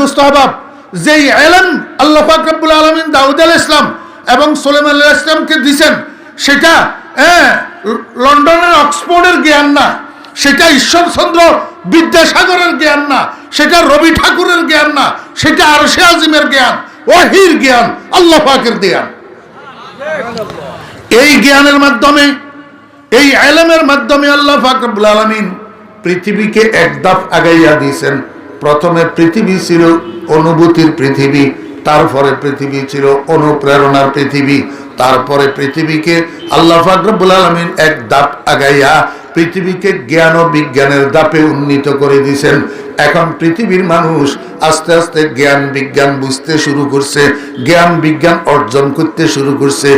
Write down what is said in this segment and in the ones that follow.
দুস্থ অভাব। যেই এলেম আল্লাহ ফাকরাবুল আলমিন দাউদ আল ইসলাম এবং সোলেমান আল ইসলামকে দিছেন, সেটা হ্যাঁ লন্ডনের অক্সফোর্ডের জ্ঞান না, সেটা ঈশ্বরচন্দ্র বিদ্যাসাগরের জ্ঞান না, সেটা রবি ঠাকুরের জ্ঞান না, সেটা আরশে আজিমের জ্ঞান ওহির জ্ঞান, আল্লাহ পাকের জ্ঞান। এই জ্ঞানের মাধ্যমে, এই আলমের মাধ্যমে আল্লাহ ফাকরুল আলমিন পৃথিবীকে এক ধাপ আগাইয়া দিয়েছেন। প্রথমে পৃথিবী ছিল অনুভূতির পৃথিবী, তারপরে পৃথিবী ছিল অনুপ্রেরণার পৃথিবী, তারপরে পৃথিবীকে আল্লাহ ফাকরুল আলমিন এক দাপ আগাইয়া পৃথিবীকে জ্ঞান ও বিজ্ঞানের দাপে উন্নীত করে দিয়েছেন এখন পৃথিবীর মানুষ আস্তে আস্তে জ্ঞান বিজ্ঞান বুঝতে শুরু করছে, জ্ঞান বিজ্ঞান অর্জন করতে শুরু করছে।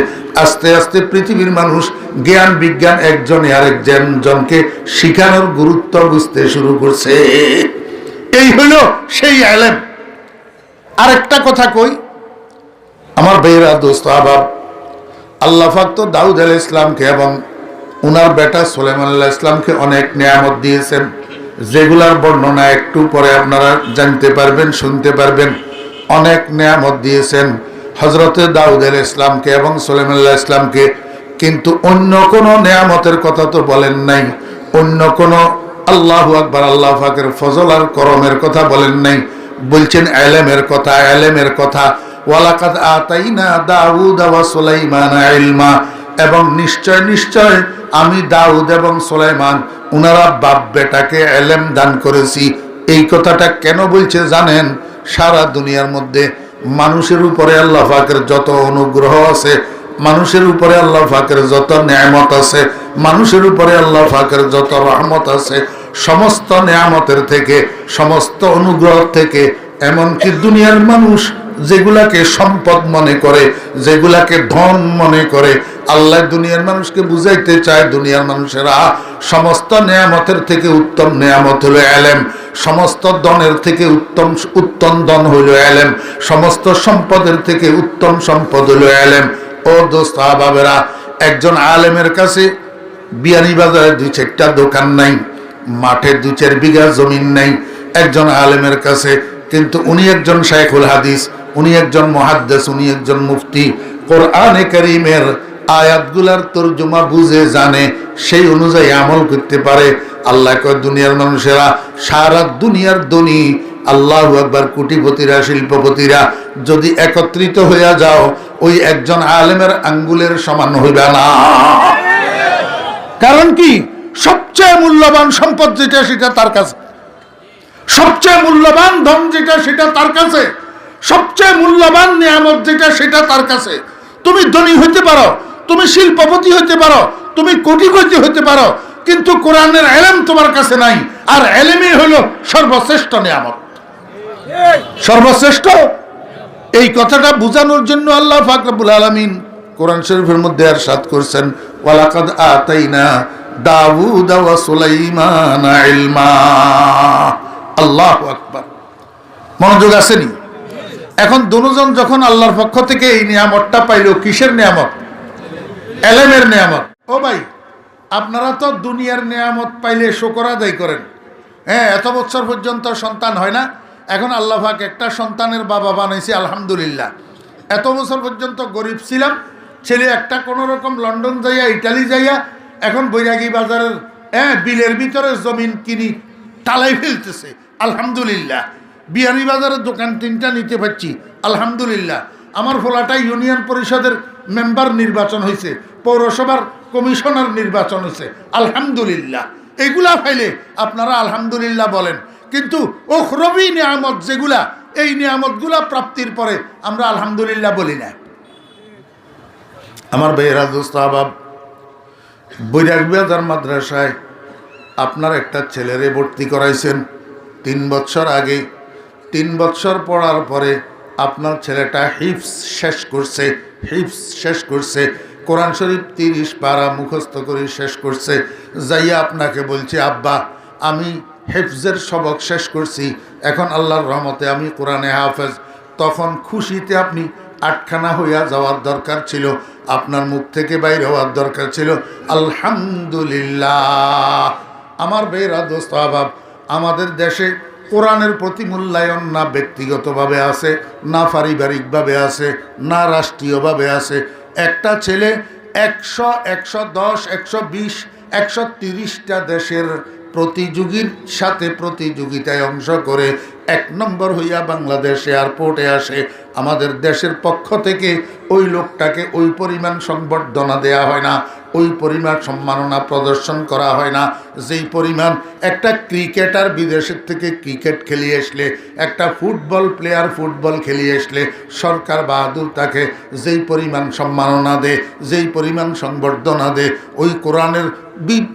আস্তে আস্তে পৃথিবীর মানুষ জ্ঞান বিজ্ঞান একজনে জনকে শিখানোর গুরুত্ব বুঝতে শুরু করছে। এই হলো সেই আলেম। আরেকটা কথা কই, আমার ভাইয়েরা, দোস্ত আবাব আল্লাহ তো দাউদ আল ইসলামকে এবং উনার বেটা সোলেমান আল্লাহ ইসলামকে অনেক নিয়ামত দিয়েছেন। যেগুলার বর্ণনা একটু পরে আপনারা জানতে পারবেন, শুনতে পারবেন। অনেক নিয়ামত দিয়েছেন হজরতে দাউদ আল ইসলামকে এবং সোলেমান আল্লাহ ইসলামকে কিন্তু অন্য কোনো নিয়ামতের কথা তো বলেন নাই। অন্য কোনো আল্লাহ আকবর, আল্লাহ ফাকের ফজল আর করমের কথা বলেন নাই। বলছেন, এলেমের কথা এলেমের কথা। ওয়ালাকাদ আতাইনা দাউদ ওয়া সুলাইমান ইলমা। এবং নিশ্চয় নিশ্চয়, আমি দাউদ এবং সুলাইমান, উনারা বাপ বেটাকে এলেম দান করেছি। এই কথাটা কেন বলছে জানেন? সারা দুনিয়ার মধ্যে মানুষের উপরে আল্লাহ ফাকের যত অনুগ্রহ আছে, মানুষের উপরে আল্লাহ ফাকের যত নিয়ামত আছে, মানুষের উপরে আল্লাহ ফাকের যত রহমত আছে সমস্ত নিয়ামতের থেকে, সমস্ত অনুগ্রহ থেকে, এমনকি দুনিয়ার মানুষ যেগুলাকে সম্পদ মনে করে, যেগুলাকে ধন মনে করে, আল্লাহ দুনিয়ার মানুষকে বুঝাইতে চায়, দুনিয়ার মানুষেরা সমস্ত নেয়ামতের থেকে উত্তম নেয়ামত হলো এলেম, সমস্ত দনের থেকে উত্তম উত্তম দন হইল এলেম, সমস্ত সম্পদের থেকে উত্তম সম্পদ হলো এলেম। ও দোস্ত বাবেরা একজন আলেমের কাছে বিয়ানি বাজারে দুই চারটা দোকান নাই। মাঠে দু চার বিঘা জমিন নাই। একজন আলেমের কাছে, কিন্তু উনি একজন শাইখুল হাদিস, উনি একজন মহাদ্দেস, উনি একজন মুফতি। কোরআনে করিমের আয়াতগুলার তর্জমা বুঝে জানে, সেই অনুযায়ী আমল করতে পারে। আল্লাহ কয়, দুনিয়ার মানুষেরা সারা দুনিয়ার ধনী, আল্লাহ একবার কোটিপতিরা, শিল্পপতিরা যদি একত্রিত হইয়া যাও, ওই একজন আলেমের আঙ্গুলের সমান হইবে না। কারণ কি? সবচেয়ে মূল্যবান সম্পদ যেটা, সেটা তার কাছে। সবচেয়ে মূল্যবান ধন যেটা, সেটা তার কাছে। সবচেয়ে মূল্যবান নিয়ামত যেটা, সেটা তার কাছে। তুমি ধনী হইতে পারো, তুমি শিল্পপতি হইতে পারো, তুমি কোটিপতি হইতে পারো, কিন্তু কোরআনের এলেম তোমার কাছে নাই। আর এলেমই হলো সর্বশ্রেষ্ঠ নিয়ামত। সর্বশ্রেষ্ঠ? এই কথাটা বোঝানোর জন্য আল্লাহ ফাকরাবুল আলমিন কোরআন শরীফের মধ্যে আর সাত করছেন, ওয়ালাকাদ আতাইনা দাউদ ওয়া সুলাইমান ইলমা। আল্লাহু আকবার। মনোযোগ আসেনি? এখন দুজন যখন আল্লাহর পক্ষ থেকে এই নিয়ামতটা পাইল, কিসের নিয়ামত? এলেমের নিয়ামত। ও ভাই, আপনারা তো দুনিয়ার নিয়ামত পাইলে শোকর আদায় করেন। হ্যাঁ এত বছর পর্যন্ত সন্তান হয় না। এখন আল্লাহ পাক একটা সন্তানের বাবা বানাইছি, আলহামদুলিল্লাহ। এত বছর পর্যন্ত গরিব ছিলাম, ছেলে একটা কোনো রকম লন্ডন যাইয়া, ইটালি যাইয়া এখন বৈরাগী বাজারের হ্যাঁ বিলের ভিতরে জমিন কিনি তালাই ফেলতেছে। আলহামদুলিল্লাহ। বিহারি বাজারের দোকান তিনটা নিতে পারছি। আলহামদুলিল্লাহ। আমার ফোলাটা ইউনিয়ন পরিষদের মেম্বার নির্বাচন হয়েছে, পৌরসভার কমিশনার নির্বাচন হয়েছে। আলহামদুলিল্লাহ। এগুলা ফাইলে আপনারা আলহামদুলিল্লাহ বলেন। কিন্তু ওখরবি নিয়ামত যেগুলা, এই নিয়ামতগুলা প্রাপ্তির পরে আমরা আলহামদুলিল্লাহ বলি না। আমার বেহরাজ দোস্ত, আবাব বৈরাগ বাজার মাদ্রাসায় আপনার একটা ছেলেরে ভর্তি করাইছেন। তিন বছর আগে। তিন বছর পড়ার পরে আপনার ছেলেটা হিপস শেষ করছে হিপস শেষ করছে। কোরআন শরীফ তিরিশ পারা মুখস্থ করে শেষ করছে। যাইয়া আপনাকে বলছি, আব্বা, আমি হেফজের সবক শেষ করছি। এখন আল্লাহর রহমতে আমি কোরআনে হাফেজ। তখন খুশিতে আপনি আটখানা হইয়া যাওয়ার দরকার ছিল, আপনার মুখ থেকে বাইরে হওয়ার দরকার ছিল। আলহামদুলিল্লাহ। আমার বেরা দোস্ত, আবাব, আমাদের দেশে কোরআনের প্রতি মূল্যায়ন না ব্যক্তিগতভাবে আছে, না পারিবারিকভাবে আছে, না রাষ্ট্রীয়ভাবে আছে। একটা ছেলে একশো একশো দশ, একশো বিশ, একশো তিরিশটা দেশের প্রতিযোগীর সাথে প্রতিযোগিতায় অংশ করে এক নম্বর হইয়া বাংলাদেশ এয়ারপোর্টে আসে। আমাদের দেশের পক্ষ থেকে ওই লোকটাকে ওই পরিমাণ সংবর্ধনা দেয়া হয় না। ওই পরিমাণ সম্মাননা প্রদর্শন করা হয় না। যেই পরিমাণ একটা ক্রিকেটার বিদেশের থেকে ক্রিকেট খেলিয়ে আসলে, একটা ফুটবল প্লেয়ার ফুটবল খেলিয়ে আসলে, সরকার বাহাদুর তাকে যেই পরিমাণ সম্মাননা দেয় যেই পরিমাণ সংবর্ধনা দেয় ওই কোরআনের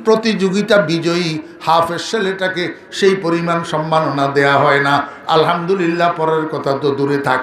প্রতিযোগিতা বিজয়ী হাফেজ ছেলেটাকে সেই পরিমাণ সম্মাননা দেয়া হয় না। আলহামদুলিল্লাহ, পরের কথা তো দূরে থাক।